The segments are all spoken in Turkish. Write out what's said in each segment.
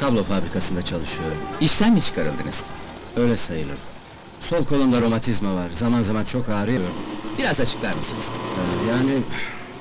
Kablo fabrikasında çalışıyorum. İşten mi çıkarıldınız? Öyle sayılır. Sol kolumda romatizma var. Zaman zaman çok ağrıyor. Biraz açıklar mısınız? Ee, yani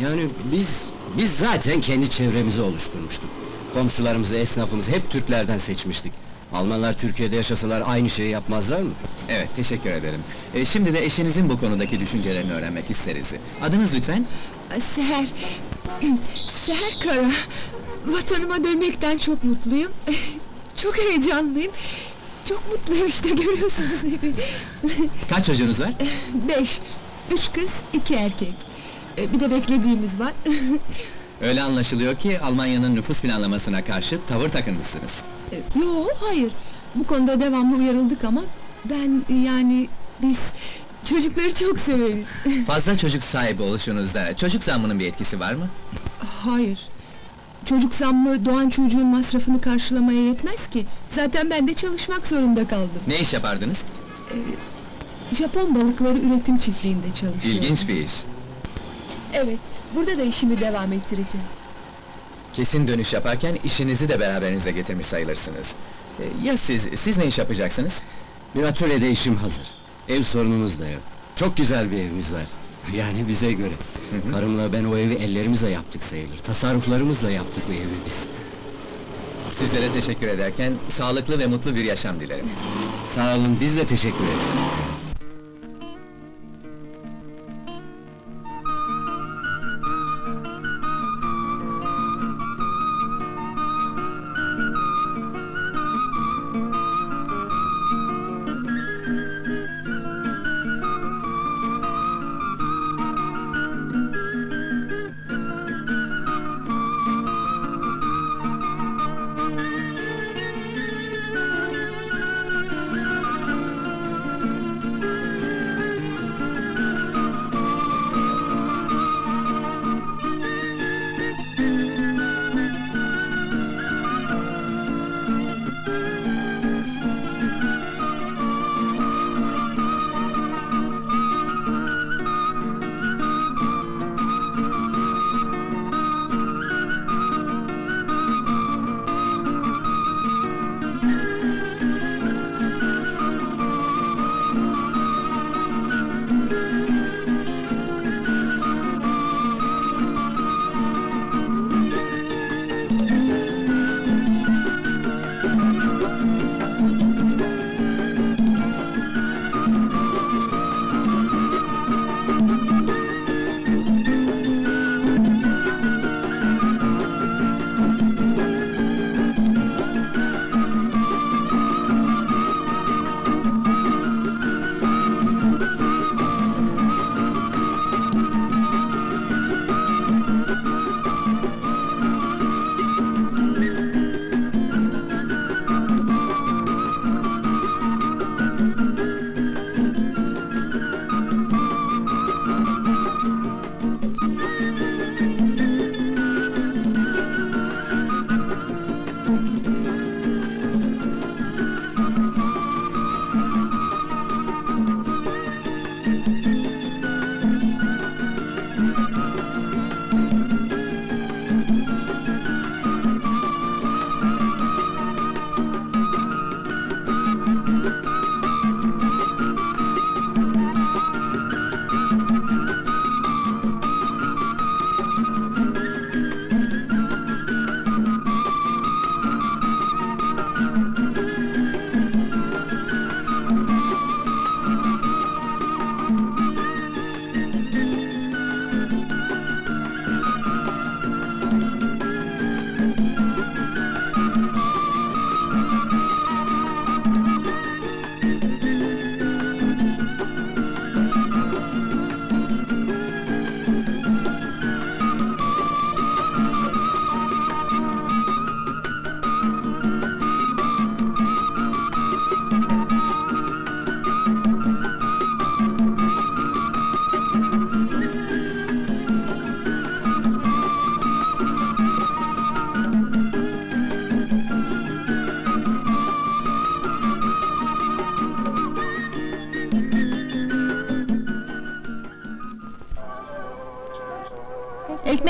yani biz biz zaten kendi çevremizi oluşturmuştuk. Komşularımızı, esnafımızı hep Türklerden seçmiştik. Almanlar Türkiye'de yaşasalar aynı şeyi yapmazlar mı? Evet, teşekkür ederim. E, şimdi de eşinizin bu konudaki düşüncelerini öğrenmek isteriz. Adınız lütfen? Seher... Seher Kara... Vatanıma dönmekten çok mutluyum. Çok heyecanlıyım. Çok mutluyum işte görüyorsunuz ne bileyim. Kaç çocuğunuz var? Beş, üç kız, iki erkek. Ee, Bir de beklediğimiz var. Öyle anlaşılıyor ki Almanya'nın nüfus planlamasına karşı tavır takınmışsınız. Ee, Yo, hayır. Bu konuda devamlı uyarıldık ama... Ben yani biz çocukları çok severiz. Fazla çocuk sahibi oluşunuzda çocuk zammının bir etkisi var mı? hayır. Çocuk zammı doğan çocuğun masrafını karşılamaya yetmez ki. Zaten ben de çalışmak zorunda kaldım. Ne iş yapardınız? Japon balıkları üretim çiftliğinde çalışıyorum. İlginç bir iş. Evet, burada da işimi devam ettireceğim. Kesin dönüş yaparken işinizi de beraberinizle getirmiş sayılırsınız. E, Ya siz, siz ne iş yapacaksınız? Bir atölyede işim hazır. Ev sorunumuz da yok. Çok güzel bir evimiz var. Yani bize göre. Karımla ben o evi ellerimizle yaptık sayılır. Tasarruflarımızla yaptık bu evi biz. Sizlere teşekkür ederken sağlıklı ve mutlu bir yaşam dilerim. Sağ olun, biz de teşekkür ederiz.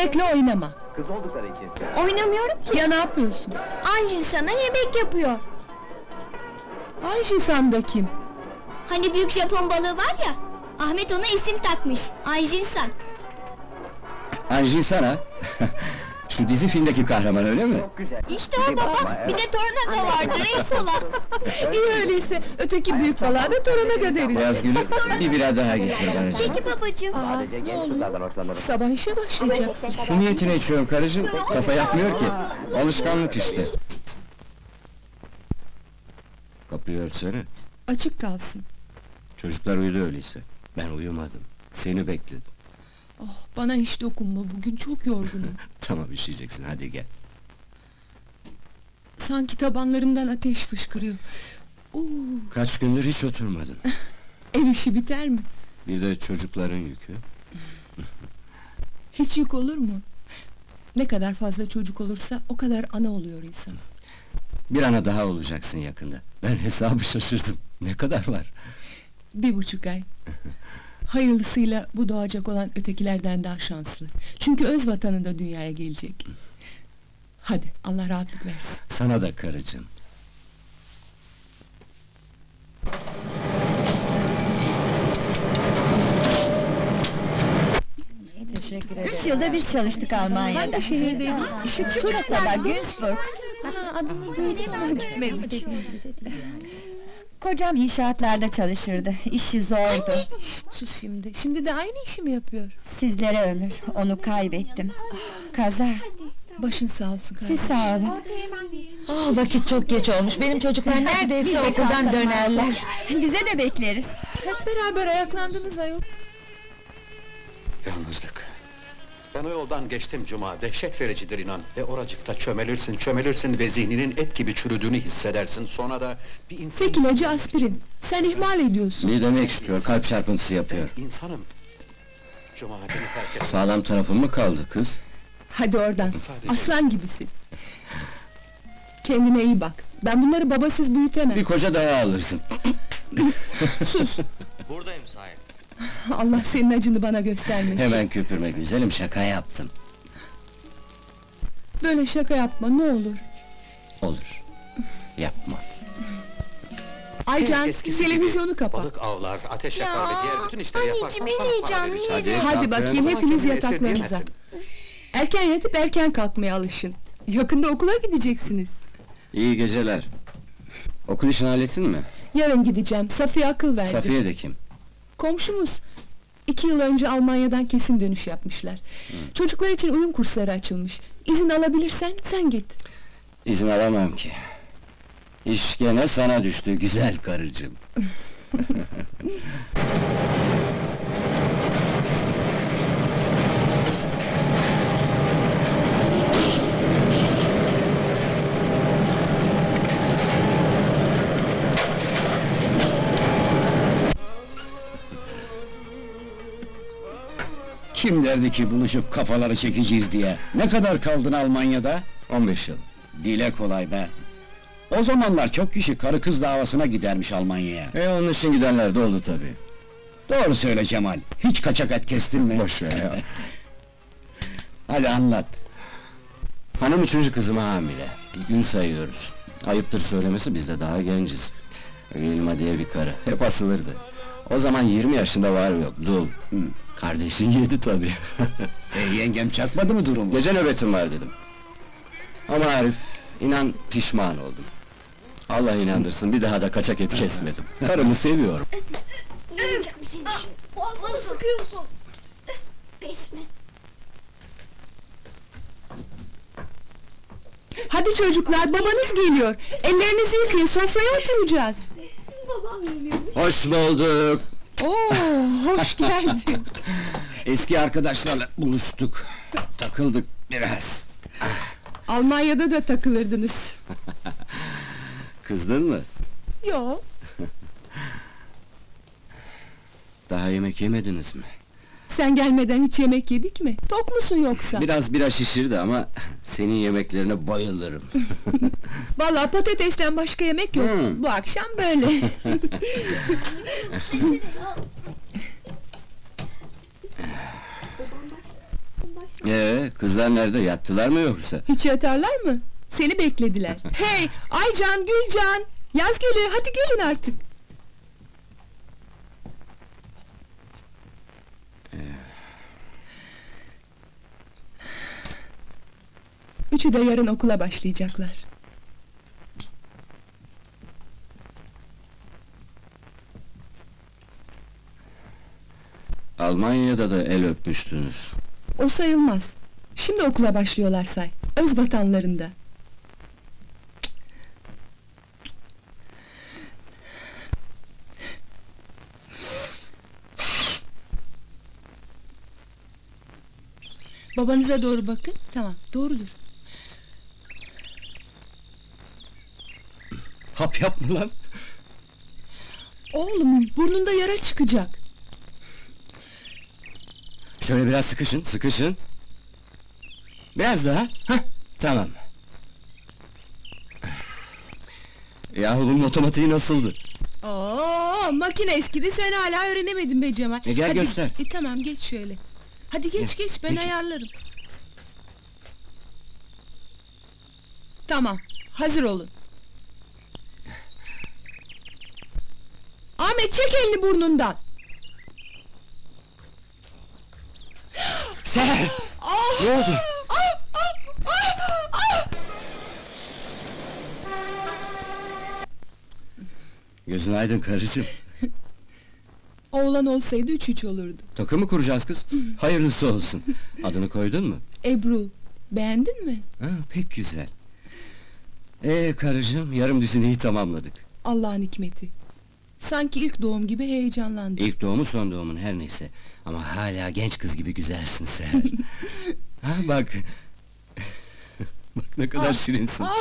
Ekmekle oynama. Kız oldukları için. Oynamıyorum ki. Ya ne yapıyorsun? Anjin sana yemek yapıyor. Ayşe da kim? Hani büyük Japon balığı var ya. Ahmet ona isim takmış. Anjin sana. Şu dizi filmdeki kahraman öyle mi? İşte o baba. Bir de tornado vardı reis olan. İyi öyleyse, öteki büyük balığa da toruna deriz. Beyaz gülü bir bira daha getir bana. Peki babacığım. Aa, ne oluyor? Sabah işe başlayacaksın. Su niyetine içiyorum karıcığım. Kafa yapmıyor ki. Alışkanlık işte. Kapıyı örtsene. Açık kalsın. Çocuklar uyudu öyleyse. Ben uyumadım. Seni bekledim. Oh, bana hiç dokunma, bugün çok yorgunum. Tamam işleyeceksin hadi gel. Sanki tabanlarımdan ateş fışkırıyor. Uuu, Kaç gündür hiç oturmadın. ev işi biter mi? Bir de çocukların yükü. Hiç yük olur mu? Ne kadar fazla çocuk olursa o kadar ana oluyor insan. Bir ana daha olacaksın yakında. Ben hesabı şaşırdım. Ne kadar var? Bir buçuk ay. Hayırlısıyla bu doğacak olan ötekilerden daha şanslı. Çünkü öz vatanında dünyaya gelecek. Hadi Allah rahatlık versin. Sana da karıcığım. Üç yılda biz çalıştık Almanya'da. Hangi şehirdeydiniz? İşte şu kasaba Günzburg. Ha, adını duydum ama gitmedik. Kocam inşaatlarda çalışırdı. İşi zordu. Şşt, sus şimdi. Şimdi de aynı işi mi yapıyor? Sizlere ömür. Onu kaybettim. Kaza. Başın sağ olsun kardeşim. Siz sağ olun. Ah vakit çok geç olmuş. Benim çocuklar neredeyse okuldan dönerler. Bize de bekleriz. Hep beraber ayaklandınız ayol. Yalnızlık. Ben o yoldan geçtim Cuma, dehşet vericidir inan. Ve oracıkta çömelirsin, çömelirsin ve zihninin et gibi çürüdüğünü hissedersin. Sonra da bir insan... Tek ilacı aspirin. Sen ihmal ediyorsun. Midemi ekşitiyor, kalp çarpıntısı yapıyor. İnsanım. Cuma beni terk et. Sağlam tarafın mı kaldı kız? Hadi oradan. Sadece- Aslan gibisin. Kendine iyi bak. Ben bunları babasız büyütemem. Bir koca daha alırsın. Sus. Buradayım sahip. Allah senin acını bana göstermesin. Hemen köpürme güzelim, şaka yaptım. Böyle şaka yapma ne olur. Olur. Yapma. Aycan Eskisi televizyonu kapat. Balık avlar, ateş yakar ve diğer bütün işleri anneciğim, yaparsan en sana para vereceğim. yeri. Hadi bakayım Ama hepiniz kendini yataklarınıza. Erken yatıp erken kalkmaya alışın. Yakında okula gideceksiniz. İyi geceler. Okul işini hallettin mi? Yarın gideceğim. Safiye akıl verdi. Safiye de kim? Komşumuz. İki yıl önce Almanya'dan kesin dönüş yapmışlar. Çocuklar için uyum kursları açılmış. İzin alabilirsen sen git. İzin alamam ki. İş gene sana düştü güzel karıcığım. Kim derdi ki buluşup kafaları çekeceğiz diye? Ne kadar kaldın Almanya'da? 15 yıl. Dile kolay be. O zamanlar çok kişi karı kız davasına gidermiş Almanya'ya. E onun için gidenler de oldu tabii. Doğru söyle Cemal. Hiç kaçak et kestin mi? Boş ver ya. Hadi anlat. Hanım üçüncü kızıma hamile. Gün sayıyoruz. Ayıptır söylemesi biz de daha genciz. Vilma diye bir karı. Hep asılırdı. O zaman 20 yaşında var yok. Dul. Kardeşin yedi tabii. E, yengem çakmadı mı durumu? Gece nöbetim var dedim. Ama Arif, inan pişman oldum. Allah inandırsın bir daha da kaçak et kesmedim. Karımı seviyorum. Yiyeceğim seni şimdi. Boğazını sıkıyorsun. Pes mi? Hadi çocuklar babanız geliyor. Ellerinizi yıkayın sofraya oturacağız. Babam geliyor. Hoş bulduk. Oo hoş geldin. Eski arkadaşlarla buluştuk. Takıldık biraz. Almanya'da da takılırdınız. Kızdın mı? Yo. Daha yemek yemediniz mi? Sen gelmeden hiç yemek yedik mi? Tok musun yoksa? Biraz bira şişirdi ama senin yemeklerine bayılırım. Vallahi patatesten başka yemek yok. Hmm. Bu akşam böyle. Ee, kızlar nerede? Yattılar mı yoksa? Hiç yatarlar mı? Seni beklediler. hey, Aycan, Gülcan! Yaz geliyor, hadi gelin artık. Üçü de yarın okula başlayacaklar. Almanya'da da el öpmüştünüz. O sayılmaz. Şimdi okula başlıyorlar say. Öz vatanlarında. Babanıza doğru bakın. Tamam, doğrudur. Hap yapma lan! Oğlum, burnunda yara çıkacak. Şöyle biraz sıkışın, sıkışın. Biraz daha. Hah, tamam. Yahu bunun otomatiği nasıldı? Oo, makine eskidi sen hala öğrenemedin be Cemal. E, gel Hadi, göster. E, tamam geç şöyle. Hadi geç Gel, geç ben peki. ayarlarım. Tamam hazır olun. Ahmet çek elini burnundan. Seher! Ah! Ne oldu? Ah, ah! Gözün aydın karıcığım. Oğlan olsaydı üç üç olurdu. Takım mı kuracağız kız? Hayırlısı olsun. Adını koydun mu? Ebru beğendin mi? Ha, pek güzel. Ee karıcığım, yarım düzineyi tamamladık. Allah'ın hikmeti. Sanki ilk doğum gibi heyecanlandım. İlk doğumu son doğumun her neyse. Ama hala genç kız gibi güzelsin Seher. ha bak. bak ne kadar şirinsin. Ah,